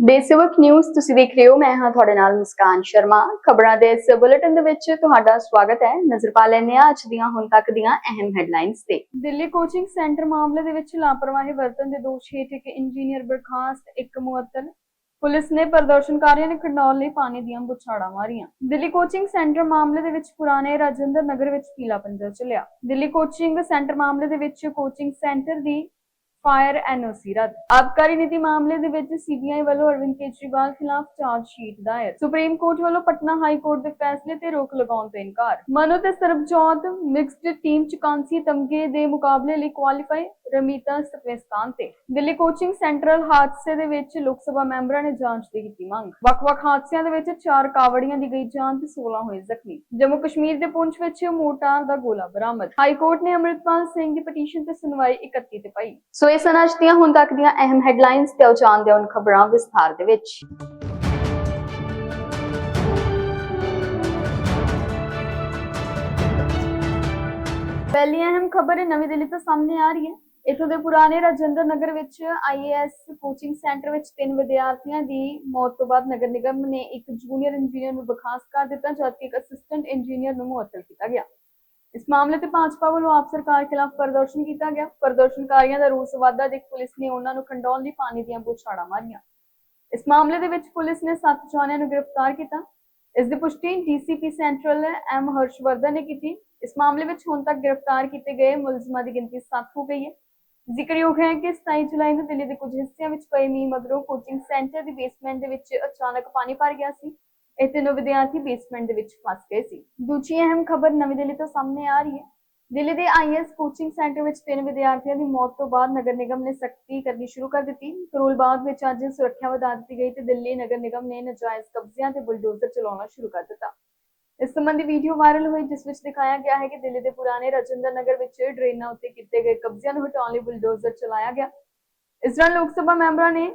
ਦੇਸੇਵਕ news ਤੁਸੀਂ ਦੇਖ ਰਹੇ ਹੋ। ਮੈਂ ਹਾਂ ਤੁਹਾਡੇ ਨਾਲ ਮੁਸਕਾਨ ਸ਼ਰਮਾ। ਖਬਰਾਂ ਦੇ ਇਸ ਬੁਲੇਟਿਨ ਦੇ ਵਿੱਚ ਤੁਹਾਡਾ ਸਵਾਗਤ ਹੈ। ਨਜ਼ਰ ਪਾ ਲੈਂਦੇ ਹਾਂ ਅੱਜ ਦੀਆਂ, ਹੁਣ ਤੱਕ ਦੀਆਂ ਅਹਿਮ ਹੈਡਲਾਈਨਸ ਤੇ। ਦਿੱਲੀ ਕੋਚਿੰਗ ਸੈਂਟਰ ਮਾਮਲੇ ਦੇ ਵਿੱਚ ਲਾਪਰਵਾਹੀ ਵਰਤਣ ਦੇ ਦੋਸ਼ ਹੇਠ ਇੱਕ ਇੰਜੀਨੀਅਰ ਬਰਖਾਸਤ, ਇੱਕ ਮੁਅੱਤਲ। ਪੁਲਿਸ ਨੇ ਪ੍ਰਦਰਸ਼ਨਕਾਰੀਆਂ ਨੇ ਖੰਡੌਲ ਲਈ ਪਾਣੀ ਦੀਆਂ ਬੁਛਾੜਾਂ ਮਾਰੀਆਂ। ਦਿੱਲੀ ਕੋਚਿੰਗ ਸੈਂਟਰ ਮਾਮਲੇ ਦੇ ਵਿੱਚ ਪੁਰਾਣੇ ਰਾਜਿੰਦਰ ਨਗਰ ਵਿੱਚ ਪੀਲਾ ਪੰਜਾ ਚੱਲਿਆ ਦਿੱਲੀ ਕੋਚਿੰਗ ਸੈਂਟਰ ਮਾਮਲੇ ਦੇ ਵਿੱਚ ਕੋਚਿੰਗ ਸੈਂਟਰ ਦੀ ਫਾਇਰ ਐਨਓਸੀ ਰੱਦ। ਆਬਕਾਰੀ ਨੀਤੀ ਮਾਮਲੇ ਦੇ ਵਿੱਚ ਸੀਬੀਆਈ ਵੱਲੋਂ ਅਰਵਿੰਦ ਕੇਜਰੀਵਾਲ ਖਿਲਾਫ ਚਾਰਜ ਸ਼ੀਟ ਦਾਇਰ। ਸੁਪਰੀਮ ਕੋਰਟ ਵੱਲੋਂ ਪਟਨਾ ਹਾਈ ਕੋਰਟ ਦੇ ਫੈਸਲੇ ਤੇ ਰੋਕ ਲਗਾਉਣ ਤੋਂ ਇਨਕਾਰ। ਮਨੋ ਤੇ ਸਰਬਜੋਤ ਮਿਕਸਡ ਟੀਮ ਚ ਕਾਂਸੀ ਤਮਗੇ ਦੇ ਮੁਕਾਬਲੇ ਲਈ ਕੁਆਲੀਫਾਈ ਰਮੀਤਾ ਸਤਵੇਂ ਦਿੱਲੀ ਕੋਚਿੰਗ ਸੈਂਟਰਲ ਹਾਦਸੇ ਦੇ ਵਿੱਚ ਲੋਕ ਸਭਾ ਮੈਂਬਰਾਂ ਨੇ ਜਾਂਚ ਦੀ ਕੀਤੀ ਮੰਗ। ਵੱਖ-ਵੱਖ ਹਾਦਸਿਆਂ ਦੇ ਵਿੱਚ ਚਾਰ ਕਾਵੜੀਆਂ ਦੀ ਗਈ ਜਾਨ ਤੇ 16 ਹੋਏ ਜ਼ਖਮੀ। ਜੰਮੂ ਕਸ਼ਮੀਰ ਦੇ ਪੁੰਛ ਵਿੱਚ ਮੋਟਾਰ ਦਾ ਗੋਲਾ ਬਰਾਮਦ। ਹਾਈ ਕੋਰਟ ਨੇ ਅੰਮ੍ਰਿਤਪਾਲ ਸਿੰਘ ਦੀ ਪਟੀਸ਼ਨ ਤੇ ਸੁਣਵਾਈ 31 ਤੇ ਪਾਈ। ਸੋ ਇਹ ਸਨ ਅੱਜ ਦੀਆਂ ਹੁਣ ਤੱਕ ਦੀਆਂ ਅਹਿਮ ਹੈਡਲਾਈਨਸ ਤੇ ਉਹ ਜਾਣਦੇ ਹਾਂ ਖਬਰਾਂ ਵਿਸਥਾਰ ਦੇ ਵਿੱਚ। ਪਹਿਲੀ ਅਹਿਮ ਖਬਰ ਨਵੀਂ ਦਿੱਲੀ ਤੋਂ ਸਾਹਮਣੇ ਆ ਰਹੀ ਹੈ। ਇਥੋਂ ਦੇ ਪੁਰਾਣੇ ਰਾਜਿੰਦਰ ਨਗਰ ਵਿੱਚ ਆਈਏਐਸ ਕੋਚਿੰਗ ਸੈਂਟਰ ਵਿੱਚ ਤਿੰਨ ਵਿਦਿਆਰਥੀਆਂ ਦੀ ਮੌਤ ਤੋਂ ਬਾਅਦ ਨਗਰ ਨਿਗਮ ਨੇ ਇੱਕ ਜੂਨੀਅਰ ਇੰਜੀਨੀਅਰ ਨੂੰ ਬਰਖਾਸਤ ਕਰ ਦਿੱਤਾ, ਜਦਕਿ ਇੱਕ ਅਸਿਸਟੈਂਟ ਇੰਜੀਨੀਅਰ ਨੂੰ ਮੁਅੱਤਲ ਕੀਤਾ ਗਿਆ। ਇਸ ਮਾਮਲੇ ਤੇ ਭਾਜਪਾ ਵੱਲੋਂ ਆਪ ਸਰਕਾਰ ਖਿਲਾਫ ਪ੍ਰਦਰਸ਼ਨ ਕੀਤਾ ਗਿਆ। ਪ੍ਰਦਰਸ਼ਨਕਾਰੀਆਂ ਦਾ ਰੋਸ ਵਾਧਾ ਦੇਖ ਪੁਲਿਸ ਨੇ ਉਹਨਾਂ ਨੂੰ ਖੰਡਾਉਣ ਲਈ ਪਾਣੀ ਦੀਆਂ ਬੁਛਾੜਾਂ ਮਾਰੀਆਂ। ਇਸ ਮਾਮਲੇ ਦੇ ਵਿੱਚ ਪੁਲਿਸ ਨੇ ਸੱਤ ਜਣਿਆਂ ਨੂੰ ਗ੍ਰਿਫਤਾਰ ਕੀਤਾ। ਇਸ ਦੀ ਪੁਸ਼ਟੀ ਡੀਸੀਪੀ ਸੈਂਟਰਲ ਐਮ ਹਰਸ਼ਵਰਧਨ ਨੇ ਕੀਤੀ। ਇਸ ਮਾਮਲੇ ਵਿੱਚ ਹੁਣ ਤੱਕ ਗ੍ਰਿਫਤਾਰ ਕੀਤੇ ਗਏ ਮੁਲਜ਼ਮਾਂ ਦੀ ਗਿਣਤੀ 7 ਹੋ ਗਈ ਹੈ। ਜ਼ਿਕਰਯੋਗ ਹੈ ਕਿ 27 ਜੁਲਾਈ ਨੂੰ ਦਿੱਲੀ ਦੇ ਕੁਝ ਹਿੱਸਿਆਂ ਵਿੱਚ ਪਏ ਮੀਂਹ ਮਗਰੋਂ ਕੋਚਿੰਗ ਸੈਂਟਰ ਦੀ ਬੇਸਮੈਂਟ ਦੇ ਵਿੱਚ ਅਚਾਨਕ ਪਾਣੀ ਭਰ ਗਿਆ ਸੀ ਇਹ ਤਿੰਨੋਂ ਵਿਦਿਆਰਥੀ ਬੇਸਮੈਂਟ ਦੇ ਵਿੱਚ ਫਸ ਗਏ ਸੀ। ਦੂਜੀ ਅਹਿਮ ਖਬਰ ਨਵੀਂ ਦਿੱਲੀ ਤੋਂ ਸਾਹਮਣੇ ਆ ਰਹੀ ਹੈ। ਦਿੱਲੀ ਦੇ ਆਈਐਸ ਕੋਚਿੰਗ ਸੈਂਟਰ ਵਿੱਚ ਤਿੰਨ ਵਿਦਿਆਰਥੀਆਂ ਦੀ ਮੌਤ ਤੋਂ ਬਾਅਦ ਨਗਰ ਨਿਗਮ ਨੇ ਸਖਤੀ ਕਰਨੀ ਸ਼ੁਰੂ ਕਰ ਦਿੱਤੀ। ਕਰੋਲ ਬਾਗ ਵਿੱਚ ਅੱਜ ਸੁਰੱਖਿਆ ਵਧਾ ਦਿੱਤੀ ਗਈ ਤੇ ਦਿੱਲੀ ਨਗਰ ਨਿਗਮ ਨੇ ਨਜਾਇਜ਼ ਕਬਜ਼ਿਆਂ ਤੇ ਬੁਲਡੋਜ਼ਰ ਚਲਾਉਣਾ ਸ਼ੁਰੂ ਕਰ ਦਿੱਤਾ। ਇਸ ਸੰਬੰਧੀ ਵੀਡੀਓ ਵਾਇਰਲ ਹੋਈ, ਜਿਸ ਵਿੱਚ ਦਿਖਾਇਆ ਗਿਆ ਹੈ ਕਿ ਦਿੱਲੀ ਦੇ ਪੁਰਾਣੇ ਰਜਿੰਦਰ ਨਗਰ ਵਿੱਚ ਡਰੇਨਾਂ ਉੱਤੇ ਕੀਤੇ ਗਏ ਕਬਜ਼ਿਆਂ ਨੂੰ ਹਟਾਉਣ ਲਈ ਬੁਲਡੋਜ਼ਰ ਚਲਾਇਆ ਗਿਆ। ਇਸ ਦੌਰਾਨ ਲੋਕ ਸਭਾ ਮੈਂਬਰਾਂ ਨੇ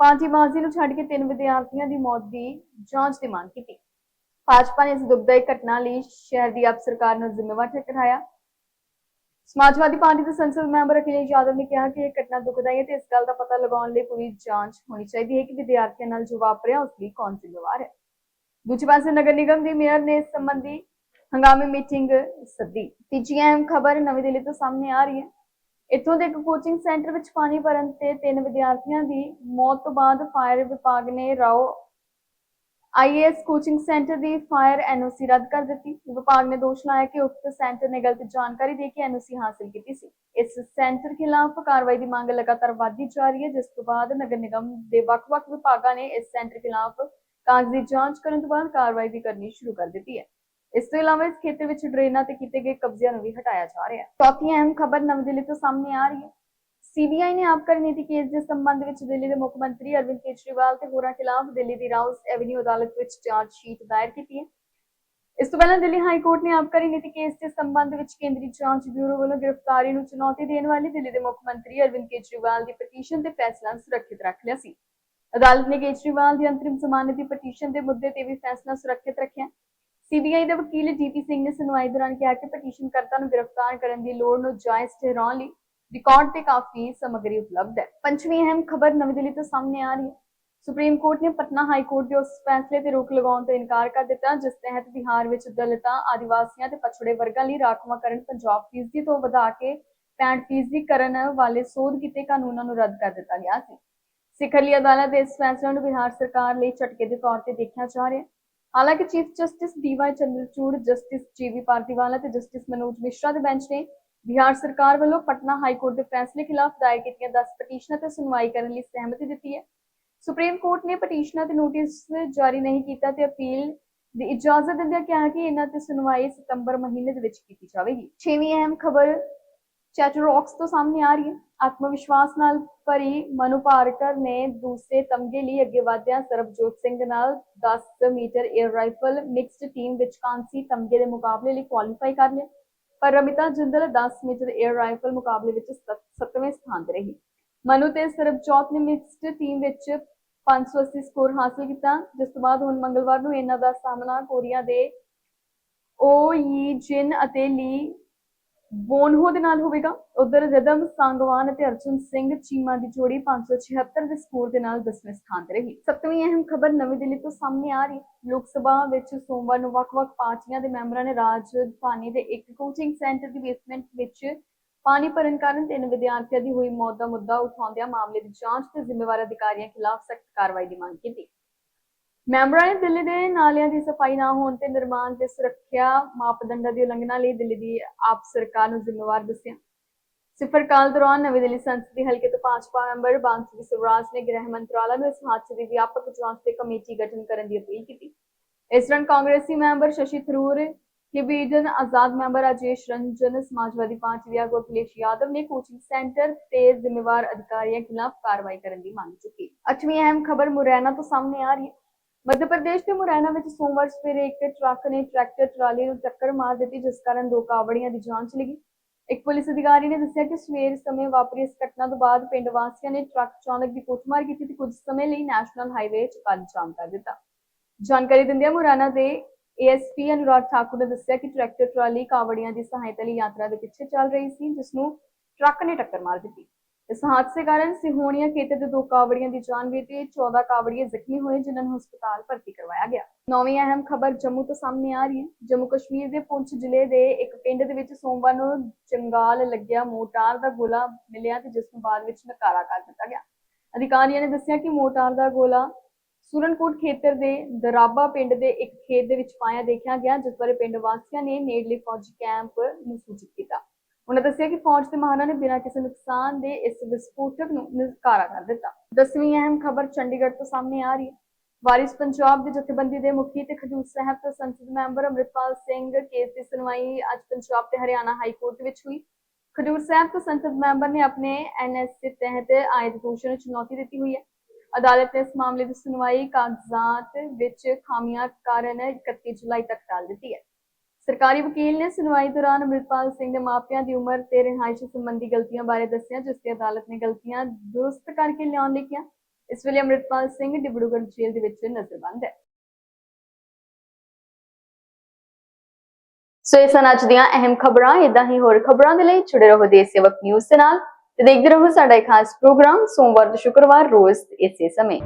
ਪਾਰਟੀਬਾਜ਼ੀ ਨੂੰ ਛੱਡ ਕੇ ਤਿੰਨ ਵਿਦਿਆਰਥੀਆਂ ਦੀ ਮੌਤ ਦੀ ਜਾਂਚ ਦੀ ਮੰਗ ਕੀਤੀ। ਭਾਜਪਾ ਨੇ ਇਸ ਦੁਖਦਾਈ ਘਟਨਾ ਲਈ ਸ਼ਹਿਰ ਦੀ ਆਪ ਸਰਕਾਰ ਨੂੰ ਜ਼ਿੰਮੇਵਾਰ ਠਹਿਰਾਇਆ। ਸਮਾਜਵਾਦੀ ਪਾਰਟੀ ਦੇ ਸੰਸਦ ਮੈਂਬਰ ਅਖਿਲੇਸ਼ ਯਾਦਵ ਨੇ ਕਿਹਾ ਕਿ ਇਹ ਘਟਨਾ ਦੁਖਦਾਈ ਹੈ ਤੇ ਇਸ ਗੱਲ ਦਾ ਪਤਾ ਲਗਾਉਣ ਲਈ ਪੂਰੀ ਜਾਂਚ ਹੋਣੀ ਚਾਹੀਦੀ ਹੈ ਕਿ ਵਿਦਿਆਰਥੀਆਂ ਨਾਲ ਜੋ ਵਾਪਰਿਆ, ਉਸ ਲਈ ਕੌਣ ਜ਼ਿੰਮੇਵਾਰ ਹੈ। ਦੂਜੇ ਪਾਸੇ ਨਗਰ ਨਿਗਮ ਦੀ ਮੇਅਰ ਨੇ ਇਸ ਸੰਬੰਧੀ ਹੰਗਾਮੀ ਮੀਟਿੰਗ ਸੱਦੀ। ਤੀਜੀ ਅਹਿਮ ਖਬਰ ਨਵੀਂ ਦਿੱਲੀ ਤੋਂ ਸਾਹਮਣੇ ਆ ਰਹੀ ਹੈ। ਇੱਥੋਂ ਦੇ ਇੱਕ ਕੋਚਿੰਗ ਸੈਂਟਰ ਵਿੱਚ ਪਾਣੀ ਭਰਨ ਤੇ ਤਿੰਨ ਵਿਦਿਆਰਥੀਆਂ ਦੀ ਮੌਤ ਤੋਂ ਬਾਅਦ ਫਾਇਰ ਵਿਭਾਗ ਨੇ ਰਾਓ ਆਈਏਐਸ ਕੋਚਿੰਗ ਸੈਂਟਰ ਦੀ ਫਾਇਰ ਐਨਓਸੀ ਰੱਦ ਕਰ ਦਿੱਤੀ। ਵਿਭਾਗ ਨੇ ਦੋਸ਼ ਲਾਇਆ ਕਿ ਉਕਤ ਸੈਂਟਰ ਨੇ ਗਲਤ ਜਾਣਕਾਰੀ ਦੇ ਕੇ ਐਨਓਸੀ ਹਾਸਲ ਕੀਤੀ ਸੀ। ਇਸ ਸੈਂਟਰ ਖਿਲਾਫ ਕਾਰਵਾਈ ਦੀ ਮੰਗ ਲਗਾਤਾਰ ਵਧਦੀ ਜਾ ਰਹੀ ਹੈ, ਜਿਸ ਤੋਂ ਬਾਅਦ ਨਗਰ ਨਿਗਮ ਦੇ ਵੱਖ-ਵੱਖ ਵਿਭਾਗਾਂ ਨੇ ਇਸ ਸੈਂਟਰ ਖਿਲਾਫ ਕਾਗਜ਼ੀ ਜਾਂਚ ਕਰਨ ਤੋਂ ਬਾਅਦ ਕਾਰਵਾਈ ਵੀ ਕਰਨੀ ਸ਼ੁਰੂ ਕਰ ਦਿੱਤੀ ਹੈ। ਇਸ ਤੋਂ ਇਲਾਵਾ ਇਸ ਖੇਤਰ ਵਿੱਚ ਡਰੇਨਾਂ ਤੇ ਕੀਤੇ ਗਏ ਕਬਜ਼ਿਆਂ ਨੂੰ ਵੀ ਹਟਾਇਆ ਜਾ ਰਿਹਾ ਹੈ। ਚੌਥੀ ਅਹਿਮ ਖਬਰ ਨਵੀਂ ਦਿੱਲੀ ਤੋਂ ਸਾਹਮਣੇ ਆ ਰਹੀ ਹੈ। ਸੀਬੀਆਈ ਨੇ ਆਬਕਾਰੀ ਨੀਤੀ ਕੇਸ ਦੇ ਸੰਬੰਧ ਵਿੱਚ ਦਿੱਲੀ ਦੇ ਮੁੱਖ ਮੰਤਰੀ ਅਰਵਿੰਦ ਕੇਜਰੀਵਾਲ ਤੇ ਹੋਰਾਂ ਖਿਲਾਫ ਦਿੱਲੀ ਦੀ ਰਾਉਸ ਐਵਨਿਊ ਅਦਾਲਤ ਵਿੱਚ ਚਾਰਜ ਸ਼ੀਟ ਦਾਇਰ ਕੀਤੀ ਹੈ। ਇਸ ਤੋਂ ਪਹਿਲਾਂ ਦਿੱਲੀ ਹਾਈ ਕੋਰਟ ਨੇ ਆਬਕਾਰੀ ਨੀਤੀ ਕੇਸ ਦੇ ਸੰਬੰਧ ਵਿੱਚ ਕੇਂਦਰੀ ਜਾਂਚ ਬਿਊਰੋ ਵੱਲੋਂ ਗ੍ਰਿਫਤਾਰੀ ਨੂੰ ਚੁਣੌਤੀ ਦੇਣ ਵਾਲੀ ਦਿੱਲੀ ਦੇ ਮੁੱਖ ਮੰਤਰੀ ਅਰਵਿੰਦ ਕੇਜਰੀਵਾਲ ਦੀ ਪਟੀਸ਼ਨ ਤੇ ਫੈਸਲਾ ਸੁਰੱਖਿਅਤ ਰੱਖ ਲਿਆ ਸੀ। ਅਦਾਲਤ ਨੇ ਕੇਜਰੀਵਾਲ ਦੀ ਅੰਤਰਿਮ ਜ਼ਮਾਨਤ ਦੀ ਪਟੀਸ਼ਨ ਦੇ ਮੁੱਦੇ ਤੇ ਵੀ ਫੈਸਲਾ ਸੁਰੱਖਿਅਤ ਰੱਖਿਆ। ਸੀਬੀਆਈ ਦੇ ਵਕੀਲ ਜੀਪੀ ਸਿੰਘ ਨੇ ਸੁਣਵਾਈ ਦੌਰਾਨ ਕਿਹਾ ਕਿ ਪਟੀਸ਼ਨਕਰਤਾ ਨੂੰ ਗ੍ਰਿਫਤਾਰ ਕਰਨ ਦੀ ਲੋੜ ਨੂੰ ਜਾਇਜ਼ ਠਹਿਰਾਉਣ ਲਈ ਰਿਕਾਰਡ ਤੇ ਕਾਫੀ ਸਮੱਗਰੀ ਉਪਲਬਧ ਹੈ। ਪੰਜਵੀਂ ਅਹਿਮ ਖਬਰ ਨਵੀਂ ਦਿੱਲੀ ਤੋਂ ਸਾਹਮਣੇ ਆ ਰਹੀ ਹੈ। ਸੁਪਰੀਮ ਕੋਰਟ ਨੇ ਪਟਨਾ ਹਾਈ ਕੋਰਟ ਦੇ ਉਸ ਫੈਸਲੇ ਤੇ ਰੋਕ ਲਗਾਉਣ ਤੋਂ ਇਨਕਾਰ ਕਰ ਦਿੱਤਾ, ਜਿਸ ਤਹਿਤ ਬਿਹਾਰ ਵਿੱਚ ਦਲਿਤਾਂ, ਆਦੀਵਾਸੀਆਂ ਤੇ ਪਛੜੇ ਵਰਗਾਂ ਲਈ ਰਾਖਵਾਂਕਰਨ ਪੰਜਾਬ ਫੀਸਦੀ ਤੋਂ ਵਧਾ ਕੇ 65 ਫੀਸਦੀ ਕਰਨ ਵਾਲੇ ਸੋਧ ਕੀਤੇ ਕਾਨੂੰਨਾਂ ਨੂੰ ਰੱਦ ਕਰ ਦਿੱਤਾ ਗਿਆ ਸੀ। ਸਿਖਰਲੀ ਅਦਾਲਤ ਦੇ ਇਸ ਫੈਸਲੇ ਨੂੰ ਬਿਹਾਰ ਸਰਕਾਰ ਲਈ ਝਟਕੇ ਦੇ ਤੌਰ ਤੇ ਦੇਖਿਆ ਜਾ ਰਿਹਾ ਹੈ। ਹਾਲਾਂਕਿ chief justice DY Chandrachud, justice GV Pardiwala ਤੇ ਜਸਟਿਸ ਮਨੋਜ ਮਿਸ਼ਰਾ ਦੇ ਬੈਂਚ ਨੇ ਬਿਹਾਰ ਸਰਕਾਰ ਵੱਲੋਂ ਪਟਨਾ ਹਾਈ ਕੋਰਟ ਦੇ ਫੈਸਲੇ ਖਿਲਾਫ ਦਾਇਰ ਕੀਤੀਆਂ 10 ਪਟੀਸ਼ਨਾਂ ਤੇ ਸੁਣਵਾਈ ਕਰਨ ਲਈ ਸਹਿਮਤੀ ਦਿੱਤੀ ਹੈ। ਸੁਪਰੀਮ ਕੋਰਟ ਨੇ ਪਟੀਸ਼ਨਾਂ ਤੇ ਨੋਟਿਸ ਜਾਰੀ ਨਹੀਂ ਕੀਤਾ ਤੇ ਅਪੀਲ ਦੀ ਇਜਾਜ਼ਤ ਦਿੰਦਿਆਂ ਕਿਹਾ ਕਿ ਇਹਨਾਂ ਤੇ ਸੁਣਵਾਈ ਸਤੰਬਰ ਮਹੀਨੇ ਦੇ ਵਿੱਚ ਕੀਤੀ ਜਾਵੇਗੀ। ਛੇਵੀਂ ਅਹਿਮ ਖਬਰ ਚੈਟਰੌਕਸ ਤੋਂ ਸਾਹਮਣੇ ਆ ਰਹੀ ਹੈ। ਆਤਮ ਵਿਸ਼ਵਾਸ ਨਾਲ ਭਰੀ ਮਨੂ ਪਾਰਕਰ ਨੇ ਦੂਸਰੇ ਤਮਗੇ ਲਈ ਅੱਗੇ ਵਧਦਿਆਂ ਸਰਬਜੋਤ ਸਿੰਘ ਨਾਲ 10 metre air rifle mixed team ਵਿੱਚ ਕਾਂਸੀ ਤਮਗੇ ਦੇ ਮੁਕਾਬਲੇ ਲਈ ਕੁਆਲੀਫਾਈ ਕਰ ਲਿਆ। ਪਰ Ramita Jindal 10 metre air rifle ਮੁਕਾਬਲੇ ਵਿੱਚ 7ਵੇਂ ਸਥਾਨ ਤੇ ਰਹੀ। ਮਨੂ ਤੇ ਸਰਬਜੋਤ ਨੇ ਮਿਕਸਡ ਟੀਮ ਵਿੱਚ 580 ਸਕੋਰ ਹਾਸਲ ਕੀਤਾ। ਜਿਸ ਤੋਂ ਬਾਅਦ ਹੁਣ ਮੰਗਲਵਾਰ ਨੂੰ ਇਹਨਾਂ ਦਾ ਸਾਹਮਣਾ ਕੋਰੀਆ ਦੇ ਓ ਯੀ ਜਿਨ ਅਤੇ ਲੀ ਬੋਨਹੋ ਦੇ ਨਾਲ ਹੋਵੇਗਾ। ਉਧਰ ਰਦਮ, ਸੰਗਵਾਨ ਅਤੇ ਅਰਜੁਨ ਸਿੰਘ ਚੀਮਾ ਦੀ ਜੋੜੀ 576 ਦੇ ਸਕੋਰ ਦੇ ਨਾਲ 10ਵੇਂ ਸਥਾਨ ਤੇ ਰਹੀ। ਸੱਤਵੀਂ ਅਹਿਮ ਖਬਰ ਨਵੀਂ ਦਿੱਲੀ ਤੋਂ ਸਾਹਮਣੇ ਆ ਰਹੀ। ਲੋਕ ਸਭਾ ਵਿੱਚ ਸੋਮਵਾਰ ਨੂੰ ਵੱਖ-ਵੱਖ ਪਾਰਟੀਆਂ ਦੇ ਮੈਂਬਰਾਂ ਨੇ ਰਾਜਧਾਨੀ ਦੇ ਇੱਕ ਕੋਚਿੰਗ ਸੈਂਟਰ ਦੀ ਬੇਸਮੈਂਟ ਵਿੱਚ ਪਾਣੀ ਭਰਨ ਕਾਰਨ ਤਿੰਨ ਵਿਦਿਆਰਥੀਆਂ ਦੀ ਹੋਈ ਮੌਤ ਦਾ ਮੁੱਦਾ ਉਠਾਉਂਦਿਆਂ ਮਾਮਲੇ ਦੀ ਜਾਂਚ ਤੇ ਜ਼ਿੰਮੇਵਾਰ ਅਧਿਕਾਰੀਆਂ ਖਿਲਾਫ ਸਖਤ ਕਾਰਵਾਈ ਦੀ ਮੰਗ ਕੀਤੀ। ਮੈਂਬਰਾਂ ਨੇ ਦਿੱਲੀ ਦੇ ਨਾਲਿਆਂ ਦੀ ਸਫ਼ਾਈ ਨਾ ਹੋਣ ਤੇ ਨਿਰਮਾਣ ਤੇ ਸੁਰੱਖਿਆ ਮਾਪਦੰਡਾਂ ਦੀ ਉਲੰਘਣਾ ਲਈ ਦਿੱਲੀ ਦੀ ਆਪ ਸਰਕਾਰ ਨੂੰ ਜ਼ਿੰਮੇਵਾਰ ਦੱਸਿਆ। ਸਿਫਰ ਕਾਲ ਦੌਰਾਨ ਨਵੀਂ ਦਿੱਲੀ ਸੰਸਦੀ ਹਲਕੇ ਤੋਂ ਭਾਜਪਾ ਮੈਂਬਰ ਬਾਂਸੀ ਸਵਰਾਜ ਨੇ ਗ੍ਰਹਿ ਮੰਤਰਾਲਾ ਨੂੰ ਇਸ ਹਾਦਸੇ ਦੀ ਵਿਆਪਕ ਜਾਂਚ ਤੇ ਕਮੇਟੀ ਗਠਨ ਕਰਨ ਦੀ ਅਪੀਲ ਕੀਤੀ। ਇਸ ਦੌਰਾਨ ਕਾਂਗਰਸੀ ਮੈਂਬਰ ਸ਼ਸ਼ੀ ਥਰੂਰ ਕਿਬੀਡਨ ਆਜ਼ਾਦ ਮੈਂਬਰ ਅਜੇਸ਼ ਰੰਜਨ, ਸਮਾਜਵਾਦੀ ਪਾਰਟੀ ਦੇ ਆਗੂ ਅਖਿਲੇਸ਼ ਯਾਦਵ ਨੇ ਕੋਚਿੰਗ ਸੈਂਟਰ ਤੇ ਜ਼ਿੰਮੇਵਾਰ ਅਧਿਕਾਰੀਆਂ ਖਿਲਾਫ ਕਾਰਵਾਈ ਕਰਨ ਦੀ ਮੰਗ ਚੁੱਕੀ ਅੱਠਵੀਂ ਅਹਿਮ ਖਬਰ ਮੁਰੈਨਾ ਤੋਂ ਸਾਹਮਣੇ ਆ ਰਹੀ ਹੈ। ਮੱਧ ਪ੍ਰਦੇਸ਼ ਦੇ ਮੁਰੈਨਾ ਵਿੱਚ ਸੋਮਵਾਰ ਸਵੇਰੇ ਇੱਕ ਟਰੱਕ ਨੇ ਟਰੈਕਟਰ, ਟਰਾਲੀ ਨੂੰ ਟੱਕਰ ਮਾਰ ਦਿੱਤੀ, ਜਿਸ ਕਾਰਨ ਦੋ ਕਾਵੜੀਆਂ ਦੀ ਜਾਨ ਚਲੀ ਗਈ। ਇੱਕ ਪੁਲਿਸ ਅਧਿਕਾਰੀ ਨੇ ਦੱਸਿਆ ਕਿ ਸਵੇਰ ਸਮੇਂ ਵਾਪਰੀ ਇਸ ਘਟਨਾ ਤੋਂ ਬਾਅਦ ਪਿੰਡ ਵਾਸੀਆਂ ਨੇ ਟਰੱਕ ਚਾਲਕ ਦੀ ਕੁੱਟਮਾਰ ਕੀਤੀ ਤੇ ਕੁਝ ਸਮੇਂ ਲਈ ਨੈਸ਼ਨਲ ਹਾਈਵੇ 'ਚ ਕੱਲ ਜਾਮ ਕਰ ਦਿੱਤਾ। ਜਾਣਕਾਰੀ ਦਿੰਦਿਆਂ ਮੁਰੈਨਾ ਦੇ ਏਐਸਪੀ ਅਨੁਰਾਗ ਠਾਕੁਰ ਨੇ ਦੱਸਿਆ ਕਿ ਟਰੈਕਟਰ, ਟਰਾਲੀ ਕਾਵੜੀਆਂ ਦੀ ਸਹਾਇਤਾ ਲਈ ਯਾਤਰਾ ਦੇ ਪਿੱਛੇ ਚੱਲ ਰਹੀ ਸੀ, ਜਿਸ ਨੂੰ ਟਰੱਕ ਨੇ ਟੱਕਰ ਮਾਰ ਦਿੱਤੀ। ਇਸ ਹਾਦਸੇ ਕਾਰਨ ਸਿਹੋਣੀਆਂ ਖੇਤਰ ਦੇ ਦੋ ਕਾਵੜੀਆਂ ਦੀ ਜਾਨ ਗਈ ਤੇ 14 ਕਾਵੜੀਏ ਜ਼ਖਮੀ ਹੋਏ, ਜਿਨ੍ਹਾਂ ਨੂੰ ਹਸਪਤਾਲ ਭਰਤੀ ਕਰਵਾਇਆ ਗਿਆ। ਨੌਵੀਂ ਅਹਿਮ ਖਬਰ ਜੰਮੂ ਤੋਂ ਸਾਹਮਣੇ ਆ ਰਹੀ ਹੈ। ਜੰਮੂ ਕਸ਼ਮੀਰ ਦੇ ਪੁੰਛ ਜ਼ਿਲ੍ਹੇ ਦੇ ਇੱਕ ਪਿੰਡ ਦੇ ਵਿੱਚ ਸੋਮਵਾਰ ਨੂੰ ਜੰਗਾਲ ਲੱਗਿਆ ਮੋਟਾਰ ਦਾ ਗੋਲਾ ਮਿਲਿਆ ਤੇ ਜਿਸ ਨੂੰ ਬਾਅਦ ਵਿੱਚ ਨਕਾਰਾ ਕਰ ਦਿੱਤਾ ਗਿਆ। ਅਧਿਕਾਰੀਆਂ ਨੇ ਦੱਸਿਆ ਕਿ ਮੋਟਾਰ ਦਾ ਗੋਲਾ ਸੁਰਨਕੋਟ ਖੇਤਰ ਦੇ ਦਰਾਬਾ ਪਿੰਡ ਦੇ ਇੱਕ ਖੇਤ ਦੇ ਵਿੱਚ ਪਾਇਆ ਦੇਖਿਆ ਗਿਆ, ਜਿਸ ਬਾਰੇ ਪਿੰਡ ਵਾਸੀਆਂ ਨੇ ਨੇੜਲੇ ਫੌਜੀ ਕੈਂਪ ਨੂੰ ਸੂਚਿਤ ਕੀਤਾ। ਉਹਨਾਂ ਦੱਸਿਆ ਕਿ ਫੌਜ ਦੇ ਮਾਹਰਾਂ ਨੇ ਬਿਨਾਂ ਕਿਸੇ ਨੁਕਸਾਨ ਦੇ ਇਸ ਵਿਸਫੋਟਕ ਨੂੰ ਨਿਕਾਰਾ ਕਰ ਦਿੱਤਾ। ਦਸਵੀਂ ਅਹਿਮ ਖਬਰ ਚੰਡੀਗੜ੍ਹ ਤੋਂ ਸਾਹਮਣੇ ਆ ਰਹੀ ਹੈ। ਵਾਰਿਸ ਪੰਜਾਬ ਦੇ ਜਥੇਬੰਦੀ ਦੇ ਮੁਖੀ ਤੇ ਖਡੂਰ ਸਾਹਿਬ ਤੋਂ ਸੰਸਦ ਮੈਂਬਰ ਅੰਮ੍ਰਿਤਪਾਲ ਸਿੰਘ ਕੇਸ ਦੀ ਸੁਣਵਾਈ ਅੱਜ ਪੰਜਾਬ ਤੇ ਹਰਿਆਣਾ ਹਾਈ ਕੋਰਟ ਵਿੱਚ ਹੋਈ। ਖਡੂਰ ਸਾਹਿਬ ਤੋਂ ਸੰਸਦ ਮੈਂਬਰ ਨੇ ਆਪਣੇ ਐਨਐਸਏ ਤਹਿਤ ਆਇਦ ਦੋਸ਼ਾਂ ਨੂੰ ਚੁਣੌਤੀ ਦਿੱਤੀ ਹੋਈ ਹੈ। ਅਦਾਲਤ ਨੇ ਇਸ ਮਾਮਲੇ ਦੀ ਸੁਣਵਾਈ ਕਾਗਜ਼ਾਤ ਵਿੱਚ ਖਾਮੀਆਂ ਕਾਰਨ 31 ਜੁਲਾਈ ਤੱਕ ਟਾਲ ਦਿੱਤੀ ਹੈ। ਸਰਕਾਰੀ ਵਕੀਲ ਨੇ ਸੁਣਵਾਈ ਦੌਰਾਨ ਅੰਮ੍ਰਿਤਪਾਲ ਸਿੰਘ ਦੇ ਮਾਪਿਆਂ ਦੀ ਉਮਰ ਤੇ ਰਿਹਾਇਸ਼ ਸੰਬੰਧੀ ਗਲਤੀਆਂ ਬਾਰੇ ਦੱਸਿਆ, ਜਿਸ ਤੇ ਅਦਾਲਤ ਨੇ ਗਲਤੀਆਂ ਦੁਰਸਤ ਕਰਕੇ ਲਿਆਉਣ ਲਈ ਕਿਹਾ। ਇਸ ਵੇਲੇ ਅੰਮ੍ਰਿਤਪਾਲ ਸਿੰਘ ਡਿਬੜੂਗੜ੍ਹ ਜੇਲ੍ਹ ਦੇ ਵਿੱਚ ਨਜ਼ਰਬੰਦ ਹੈ। ਸੋ ਇਹ ਸਨ ਅੱਜ ਦੀਆਂ ਅਹਿਮ ਖਬਰਾਂ। ਇਦਾਂ ਹੀ ਹੋਰ ਖਬਰਾਂ ਦੇ ਲਈ ਜੁੜੇ ਰਹੋ ਦੇਸ਼ ਸੇਵਕ ਨਿਊਜ਼ ਦੇ ਨਾਲ ਤੇ ਦੇਖਦੇ ਰਹੋ ਸਾਡਾ ਇੱਕ ਖਾਸ ਪ੍ਰੋਗਰਾਮ ਸੋਮਵਾਰ ਤੋਂ ਸ਼ੁੱਕਰਵਾਰ ਰੋਜ਼ ਇਸੇ ਸਮੇਂ।